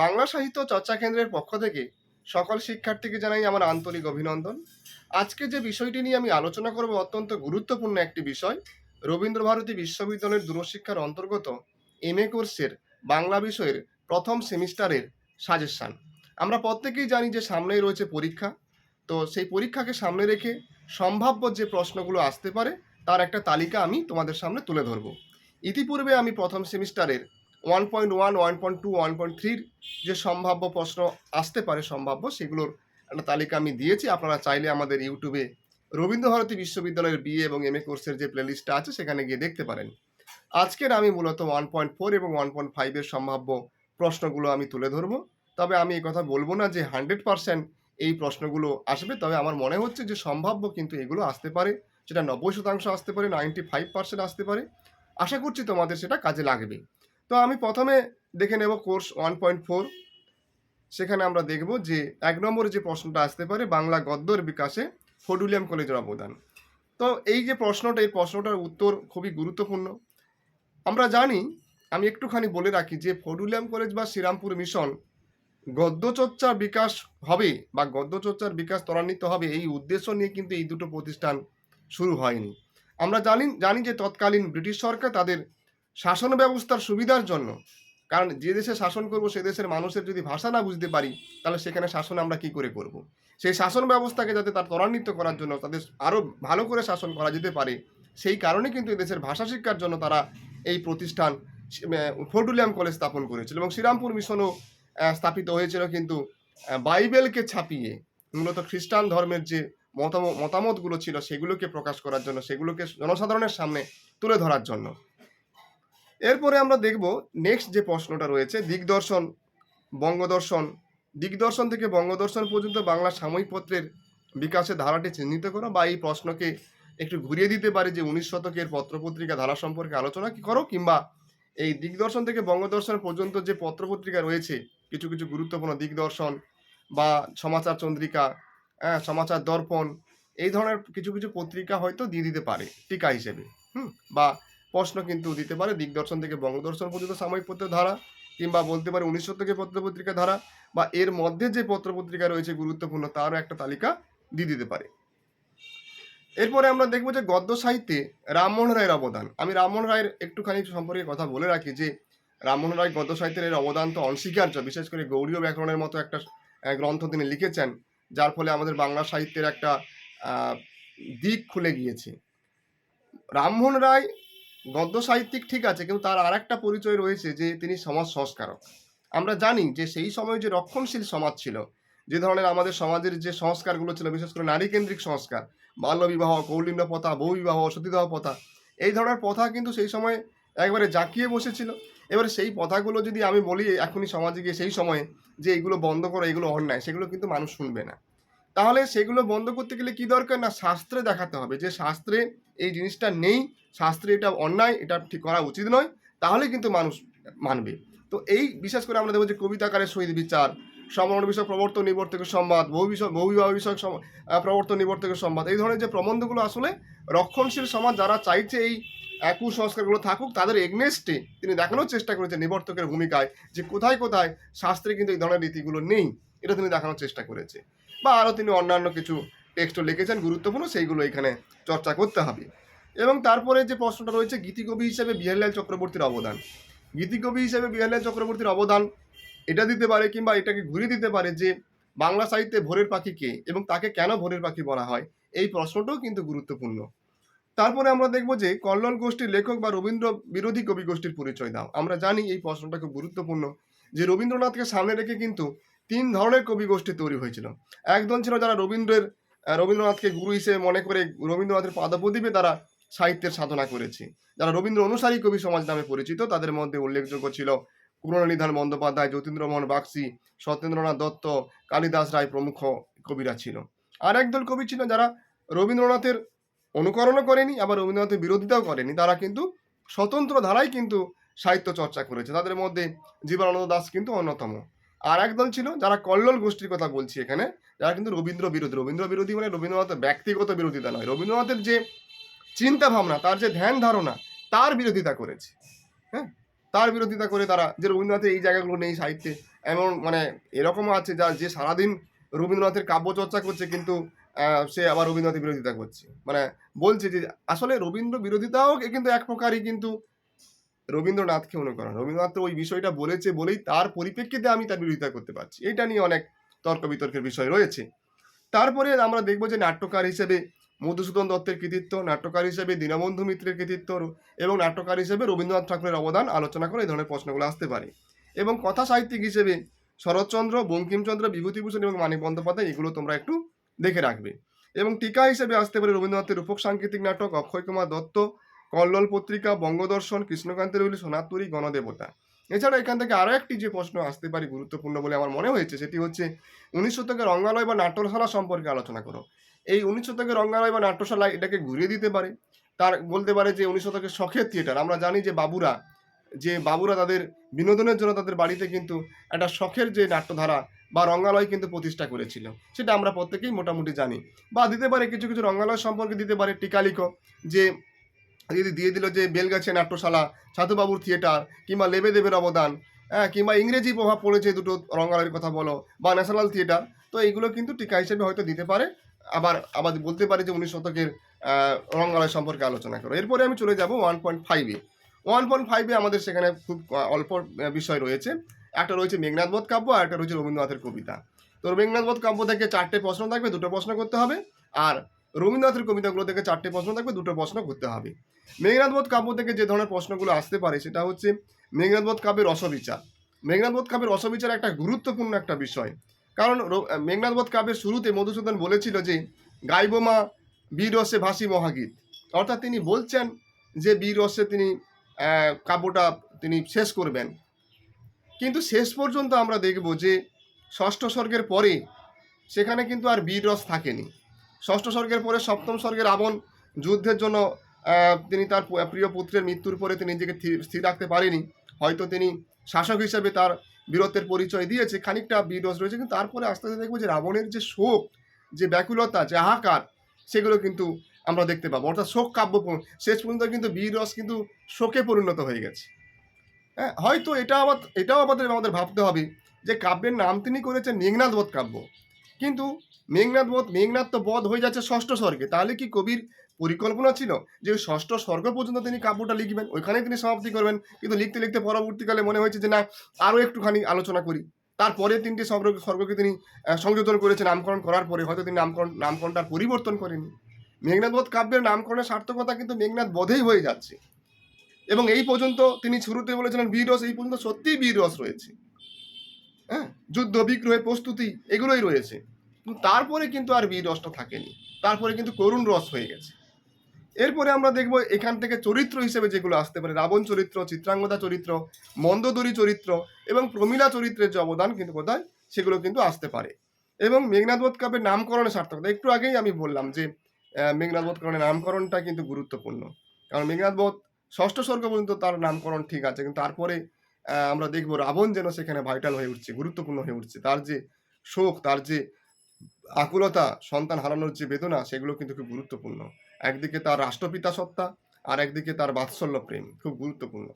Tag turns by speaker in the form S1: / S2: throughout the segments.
S1: বাংলা সাহিত্য চর্চা কেন্দ্রের পক্ষ থেকে সকল শিক্ষার্থীকে জানাই আমার আন্তরিক অভিনন্দন। আজকে যে বিষয়টি নিয়ে আমি আলোচনা করব অত্যন্ত গুরুত্বপূর্ণ একটি বিষয়। রবীন্দ্রভারতী বিশ্ববিদ্যালয়ের দূরশিক্ষার অন্তর্গত এম এ কোর্সের বাংলা বিষয়ের প্রথম সেমিস্টারের সাজেশান। আমরা প্রত্যেকেই জানি যে সামনেই রয়েছে পরীক্ষা। তো সেই পরীক্ষাকে সামনে রেখে সম্ভাব্য যে প্রশ্নগুলো আসতে পারে, তার একটা তালিকা আমি তোমাদের সামনে তুলে ধরবো। ইতিপূর্বে আমি প্রথম সেমিস্টারের one point one one point two one point থ্রির যে সম্ভাব্য প্রশ্ন আসতে পারে সম্ভাব্য, সেগুলোর একটা তালিকা আমি দিয়েছি। আপনারা চাইলে আমাদের ইউটিউবে রবীন্দ্রভারতী বিশ্ববিদ্যালয়ের বিএ এবং এম এ কোর্সের যে প্লেলিস্টটা আছে, সেখানে গিয়ে দেখতে পারেন। আজকের আমি মূলত ওয়ান পয়েন্ট ফোর এবং ওয়ান পয়েন্ট ফাইভের সম্ভাব্য প্রশ্নগুলো আমি তুলে ধরবো। তবে আমি কথা বলব না যে হান্ড্রেড পার্সেন্ট এই প্রশ্নগুলো আসবে, তবে আমার মনে হচ্ছে যে সম্ভাব্য কিন্তু এগুলো আসতে পারে, সেটা নব্বই শতাংশ আসতে পারে নাইনটি ফাইভ পার্সেন্ট আসতে পারে। আশা করছি তোমাদের সেটা কাজে লাগবে। তো আমি প্রথমে দেখে নেব কোর্স ওয়ান পয়েন্ট ফোর। সেখানে আমরা দেখব যে এক নম্বরে যে প্রশ্নটা আসতে পারে, বাংলা গদ্যর বিকাশে ফডুলিয়াম কলেজের অবদান। তো এই যে প্রশ্নটা, এই প্রশ্নটার উত্তর খুবই গুরুত্বপূর্ণ। আমরা জানি, আমি একটুখানি বলে রাখি যে ফডুলিয়াম কলেজ বা শ্রীরামপুর মিশন গদ্যচর্চার বিকাশ হবে বা গদ্যচর্চার বিকাশ ত্বরান্বিত হবে এই উদ্দেশ্য নিয়ে কিন্তু এই দুটো প্রতিষ্ঠান শুরু হয়নি। আমরা জানি জানি যে তৎকালীন ব্রিটিশ সরকার তাদের শাসন ব্যবস্থার সুবিধার জন্য কারণ যে দেশে শাসন করব, সে দেশের মানুষের যদি ভাষা না বুঝতে পারি, তাহলে সেখানে শাসন আমরা কি করে করব। সেই শাসন ব্যবস্থাকে যাতে তার ত্বরান্বিত করার জন্য, তাদের আরও ভালো করে শাসন করা যেতে পারে, সেই কারণে কিন্তু এদেশের ভাষা শিক্ষার জন্য তারা এই প্রতিষ্ঠান ফোর্ডুলিয়াম কলেজ স্থাপন করেছিল এবং শ্রীরামপুর মিশনও স্থাপিত হয়েছিল কিন্তু বাইবেলকে ছাপিয়ে, মূলত খ্রিস্টান ধর্মের যে মতাম, মতামতগুলো ছিল, সেগুলোকে প্রকাশ করার জন্য, সেগুলোকে জনসাধারণের সামনে তুলে ধরার জন্য এরপরে আমরা দেখব নেক্সট যে প্রশ্নটা রয়েছে, দিগদর্শন, বঙ্গদর্শন। দিগদর্শন থেকে বঙ্গদর্শন পর্যন্ত বাংলা সাময়িক পত্রের বিকাশের ধারাটি চিহ্নিত করো বা এই প্রশ্নকে একটু ঘুরিয়ে দিতে পারে যে উনিশ শতকের পত্রপত্রিকা ধারা সম্পর্কে আলোচনা কি করো কিংবা এই দিগদর্শন থেকে বঙ্গদর্শন পর্যন্ত যে পত্রপত্রিকা রয়েছে, কিছু কিছু গুরুত্বপূর্ণ দিগদর্শন বা সমাচার চন্দ্রিকা হ্যাঁ সমাচার দর্পণ, এই ধরনের কিছু কিছু পত্রিকা হয়তো দিয়ে দিতে পারে, টিকা হিসেবে, হুম, বা প্রশ্ন কিন্তু দিতে পারে। দিগদর্শন থেকে বঙ্গদর্শন পর্যন্ত সাময়িক পত্রের ধারা কিংবা বলতে পারে উনিশ শতকের পত্রপত্রিকা ধারা বা এর মধ্যে যে পত্রপত্রিকা রয়েছে গুরুত্বপূর্ণ তারও একটা তালিকা দিয়ে দিতে পারে। এরপরে আমরা দেখব যে গদ্য সাহিত্যে রামমোহন রায়ের অবদান। আমি রামমোহন রায়ের একটুখানি সম্পর্কে কথা বলে রাখি যে, রামমোহন রায় গদ্য সাহিত্যের এর অবদান তো অনস্বীকার্য। বিশেষ করে গৌরীয় ব্যাকরণের মতো একটা গ্রন্থ তিনি লিখেছেন, যার ফলে আমাদের বাংলা সাহিত্যের একটা দিক খুলে গিয়েছে। রামমোহন রায় গদ্য সাহিত্যিক ঠিক আছে, কিন্তু তার আর একটা পরিচয় রয়েছে যে তিনি সমাজ সংস্কারক। আমরা জানি যে সেই সময় যে রক্ষণশীল সমাজ ছিল, যে ধরনের আমাদের সমাজের যে সংস্কারগুলো ছিল, বিশেষ করে নারী কেন্দ্রিক সংস্কার, বাল্যবিবাহ, কৌলিন্য প্রথা, বহুবিবাহ, সতীদাহ প্রথা, এই ধরনের প্রথা কিন্তু সেই সময় একবারে জাঁকিয়ে বসেছিল। এবারে সেই প্রথাগুলো যদি আমি বলি এখনই সমাজে গিয়ে সেই সময়ে যে এগুলো বন্ধ করো, এগুলো অন্যায়, সেগুলো কিন্তু মানুষ শুনবে না। তাহলে সেগুলো বন্ধ করতে গেলে কি দরকার? না, শাস্ত্রে দেখাতে হবে যে শাস্ত্রে এই জিনিসটা নেই, শাস্ত্রে এটা অন্যায়, এটা ঠিক করা উচিত নয়, তাহলে কিন্তু মানুষ মানবে। তো এই বিশেষ করে আমরা দেখব যে কবিতাকারের শহীদ বিচার সমরণ বিষয় প্রবর্তন নিবর্তকের সংবাদ, বহু বিষয় বহু বিবাহ বিষয়ক প্রবর্তন নিবর্তকের সংবাদ, এই ধরনের যে প্রবন্ধগুলো আসলে রক্ষণশীল সমাজ যারা চাইছে এই কুসংস্কারগুলো থাকুক, তাদের এগনেস্টে তিনি দেখানোর চেষ্টা করেছেন নিবর্তকের ভূমিকায় যে কোথায় কোথায় শাস্ত্রে কিন্তু এই ধরনের রীতিগুলো নেই, এটা তিনি দেখানোর চেষ্টা করেছে। বা আরও তিনি অন্যান্য কিছু টেক্সটও লিখেছেন, গুরুত্বপূর্ণ সেইগুলো এখানে চর্চা করতে হবে। এবং তারপরে যে প্রশ্নটা রয়েছে, গীতিকবি হিসেবে বিহারলাল চক্রবর্তীর অবদান। গীতিকবি হিসেবে বিহারলাল চক্রবর্তীর অবদান এটা দিতে পারে কিংবা এটাকে ঘুরিয়ে দিতে পারে যে বাংলা সাহিত্যে ভোরের পাখি কে এবং তাকে কেন ভোরের পাখি বলা হয়, এই প্রশ্নটাও কিন্তু গুরুত্বপূর্ণ। তারপরে আমরা দেখব যে কল্লোল গোষ্ঠীর লেখক বা রবীন্দ্র বিরোধী কবি গোষ্ঠীর পরিচয় দাও। আমরা জানি এই প্রশ্নটা খুব গুরুত্বপূর্ণ যে রবীন্দ্রনাথকে সামনে রেখে কিন্তু তিন ধরনের কবি গোষ্ঠী তৈরি হয়েছিল। একদল ছিল যারা রবীন্দ্রের রবীন্দ্রনাথকে গুরু হিসেবে মনে করে রবীন্দ্রনাথের পাদপ্রদীপে তারা সাহিত্যের সাধনা করেছে। যারা রবীন্দ্র অনুসারী কবি সমাজ নামে পরিচিত, তাদের মধ্যে উল্লেখযোগ্য ছিল কুণানিধান বন্দ্যোপাধ্যায়, যতীন্দ্রমোহন বাগচি, সত্যেন্দ্রনাথ দত্ত, কালিদাস রায় প্রমুখ কবিরা ছিল। আর একদল কবি ছিল যারা রবীন্দ্রনাথের অনুকরণও করেনি, আবার রবীন্দ্রনাথের বিরোধিতাও করেনি। তারা কিন্তু স্বতন্ত্র ধারায় কিন্তু সাহিত্য চর্চা করেছে। তাদের মধ্যে জীবনানন্দ দাস কিন্তু অন্যতম। আর একদল ছিল যারা কল্লোল গোষ্ঠীর কথা বলছি এখানে, যারা কিন্তু রবীন্দ্র বিরোধী। রবীন্দ্র বিরোধী মানে রবীন্দ্রনাথের ব্যক্তিগত বিরোধিতা নয়। রবীন্দ্রনাথের যে চিন্তা ভাবনা তার যে ধ্যান ধারণা, তার বিরোধিতা করেছে। হ্যাঁ? তার বিরোধিতা করে তারা যে রবীন্দ্রনাথের এই জায়গাগুলো নেই সাহিত্যে, এমন মানে এরকমও আছে যা, যে সারাদিন রবীন্দ্রনাথের কাব্য চর্চা করছে কিন্তু সে আবার রবীন্দ্রনাথের বিরোধিতা করছে। মানে বলছে যে, আসলে রবীন্দ্র বিরোধিতাও কিন্তু এক প্রকারই কিন্তু রবীন্দ্রনাথকে অনুকরণ রবীন্দ্রনাথ তো ওই বিষয়টা বলেছে বলেই তার পরিপ্রেক্ষিতে আমি তার বিরোধিতা করতে পারছি। এটা নিয়ে অনেক তর্ক বিতর্কের বিষয় রয়েছে। তারপরে আমরা দেখব যে নাট্যকার হিসেবে মধুসূদন দত্তের কৃতিত্ব, নাট্যকার হিসেবে দীনবন্ধু মিত্রের কৃতিত্ব এবং নাট্যকার হিসেবে রবীন্দ্রনাথ ঠাকুরের অবদান আলোচনা করে এই ধরনের প্রশ্নগুলো আসতে পারে। এবং কথা সাহিত্যিক হিসেবে শরৎচন্দ্র, বঙ্কিমচন্দ্র, বিভূতিভূষণ এবং মানিক বন্দ্যোপাধ্যায় এগুলো তোমরা একটু দেখে রাখবে। এবং টিকা হিসেবে আসতে পারে রবীন্দ্রনাথের রূপক সাংকেতিক নাটক, অক্ষয় কুমার দত্ত কল্লোল পত্রিকা, বঙ্গদর্শন, কৃষ্ণকান্তের উলি সোনাতুরি, গণদেবতা। এছাড়া এখান থেকে আরও একটি যে প্রশ্ন আসতে পারে গুরুত্বপূর্ণ বলে আমার মনে হয়েছে, সেটি হচ্ছে উনিশ শতকের রঙ্গালয় বা নাট্যশালা সম্পর্কে আলোচনা করো। এই উনিশ শতকের রঙ্গালয় বা নাট্যশালা এটাকে ঘুরিয়ে দিতে পারে। তার বলতে পারে যে উনিশ শতকের শখের থিয়েটার। আমরা জানি যে বাবুরা যে বাবুরা তাদের বিনোদনের জন্য তাদের বাড়িতে কিন্তু একটা শখের যে নাট্যধারা বা রঙ্গালয় কিন্তু প্রতিষ্ঠা করেছিল। সেটা আমরা প্রত্যেকেই মোটামুটি জানি। বা দিতে পারে কিছু কিছু রঙ্গালয় সম্পর্কে দিতে পারে টিকালিকো, যে যদি দিয়ে দিল যে বেলগাছে নাট্যশালা, সাধুবাবুর থিয়েটার কিংবা লেবেদেবের অবদান হ্যাঁ কিংবা ইংরেজি প্রভাব পড়েছে দুটো রঙ্গালয়ের কথা বলো বা ন্যাশনাল থিয়েটার, তো এইগুলো কিন্তু টিকা হিসেবে হয়তো দিতে পারে। আবার আবার বলতে পারে যে উনিশ শতকের রঙ্গালয় সম্পর্কে আলোচনা করো। এরপরে আমি চলে যাব ওয়ান পয়েন্ট ফাইভে ওয়ান পয়েন্ট ফাইভে আমাদের সেখানে খুব অল্প বিষয় রয়েছে। একটা রয়েছে মেঘনাথ বোধ কাব্য আর একটা রয়েছে রবীন্দ্রনাথের কবিতা। তো মেঘনাথ বোধ কাব্য থেকে চারটে প্রশ্ন থাকবে, দুটো প্রশ্ন করতে হবে। আর রবীন্দ্রনাথের কবিতাগুলো থেকে চারটে প্রশ্ন থাকবে, দুটো প্রশ্ন করতে হবে। মেঘনাথ বোধ কাব্য থেকে যে ধরনের প্রশ্নগুলো আসতে পারে, সেটা হচ্ছে মেঘনাথ বোধ কাব্যের রসবিচার। মেঘনাথ বোধ কাব্যের রসবিচার একটা গুরুত্বপূর্ণ একটা বিষয়। কারণ র- মেঘনাথ কাব্যের শুরুতে মধুসূদন বলেছিল যে গাইবমা বীর রসে ভাসি মহাগীত। অর্থাৎ তিনি বলছেন যে, বীর রসে তিনি কাব্যটা তিনি শেষ করবেন। কিন্তু শেষ পর্যন্ত আমরা দেখব যে, ষষ্ঠ স্বর্গের পরে সেখানে কিন্তু আর বীর রস থাকেনি। ষষ্ঠ স্বর্গের পরে সপ্তম স্বর্গের রাবণ যুদ্ধের জন্য তিনি তার প্রিয় পুত্রের মৃত্যুর পরে তিনি নিজেকে স্থির রাখতে পারেনি। হয়তো তিনি শাসক হিসেবে তার বীরত্বের পরিচয় দিয়েছে, খানিকটা বীর রস রয়েছে, কিন্তু তারপরে আস্তে আস্তে দেখব যে রাবণের যে শোক, যে ব্যাকুলতা, যে হাহাকার সেগুলো কিন্তু আমরা দেখতে পাবো। অর্থাৎ শোক কাব্য শেষ পর্যন্ত কিন্তু বীর রস কিন্তু শোকে পরিণত হয়ে গেছে। হ্যাঁ হয়তো এটা আবার, এটাও আমাদের আমাদের ভাবতে হবে যে কাব্যের নাম তিনি করেছেন মেঘনাথ বোধ কাব্য। কিন্তু মেঘনাথ বধ মেঘনাথ তো বধ হয়ে যাচ্ছে ষষ্ঠ স্বর্গে। তাহলে কি কবির পরিকল্পনা ছিল যে ষষ্ঠ স্বর্গ পর্যন্ত তিনি কাব্যটা লিখবেন? ওইখানে তিনি সমাপ্তি করবেন। কিন্তু লিখতে লিখতে পরবর্তীকালে মনে হয়েছে যে না, আরও একটুখানি আলোচনা করি। তারপরে তিনটি স্বর্গ, স্বর্গকে তিনি সংযোজন করেছেন নামকরণ করার পরে। হয়তো তিনি নামকরণ, নামকরণটার পরিবর্তন করেনি মেঘনাথ বধ কাব্যের নামকরণের সার্থকতা কিন্তু মেঘনাথ বধেই হয়ে যাচ্ছে। এবং এই পর্যন্ত তিনি শুরুতে বলেছিলেন বীর রস এই পর্যন্ত সত্যিই বীর রস রয়েছে। হ্যাঁ যুদ্ধ বিগ্রহের প্রস্তুতি এগুলোই রয়েছে। কিন্তু তারপরে কিন্তু আর বীর রসটা থাকেনি। তারপরে কিন্তু করুণ রস হয়ে গেছে। এরপরে আমরা দেখব এখান থেকে চরিত্র হিসেবে যেগুলো আসতে পারে। রাবণ চরিত্র চিত্রাঙ্গদা চরিত্র মন্দদরি চরিত্র এবং প্রমীলা চরিত্রের যে অবদান কিন্তু কোথায় সেগুলো কিন্তু আসতে পারে। এবং মেঘনাথ বোধ কাব্যের নামকরণের সার্থকতা। একটু আগেই আমি বললাম যে আহ, মেঘনাথ বোধ কাব্যের নামকরণটা কিন্তু গুরুত্বপূর্ণ। কারণ মেঘনাথ বোধ ষষ্ঠ স্বর্গ পর্যন্ত তার নামকরণ ঠিক আছে। কিন্তু তারপরে আমরা দেখব রাবণ যেন সেখানে ভাইটাল হয়ে উঠছে, গুরুত্বপূর্ণ হয়ে উঠছে। তার যে শোক, তার যে আকুলতা, সন্তান হারানোর যে বেদনা, সেগুলো কিন্তু খুব গুরুত্বপূর্ণ। একদিকে তার রাষ্ট্রপিতা সত্তা, আর একদিকে তার বাৎসল্য প্রেম, খুব গুরুত্বপূর্ণ।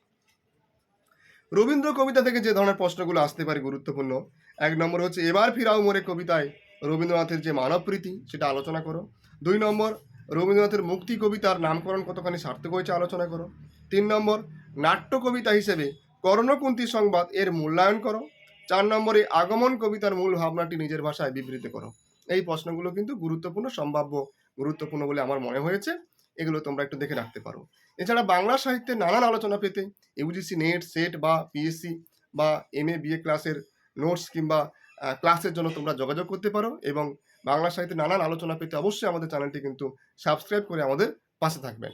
S1: রবীন্দ্র কবিতা থেকে যে ধরনের প্রশ্নগুলো আসতে পারে গুরুত্বপূর্ণ, এক নম্বর হচ্ছে, এবার ফিরাও মোরে কবিতায় রবীন্দ্রনাথের যে মানবপ্রীতি সেটা আলোচনা করো। দুই নম্বর, রবীন্দ্রনাথের মুক্তি কবিতার নামকরণ কতখানি সার্থক হয়েছে, আলোচনা করো। তিন নম্বর, নাট্য কবিতা হিসেবে কর্ণকুন্তি সংবাদ এর মূল্যায়ন করো। চার নম্বরে আগমন কবিতার মূল ভাবনাটি নিজের ভাষায় বিবৃত করো। এই প্রশ্নগুলো কিন্তু গুরুত্বপূর্ণ, সম্ভাব্য গুরুত্বপূর্ণ বলে আমার মনে হয়েছে। এগুলো তোমরা একটু দেখে রাখতে পারো। এছাড়া বাংলা সাহিত্যের নানান আলোচনা পেতে ইউজিসি নেট সেট বা পিএসসি বা এম এ বিএ ক্লাসের নোটস কিংবা ক্লাসের জন্য তোমরা যোগাযোগ করতে পারো এবং বাংলা সাহিত্যের নানান আলোচনা পেতে অবশ্যই আমাদের চ্যানেলটি কিন্তু সাবস্ক্রাইব করে আমাদের পাশে থাকবেন।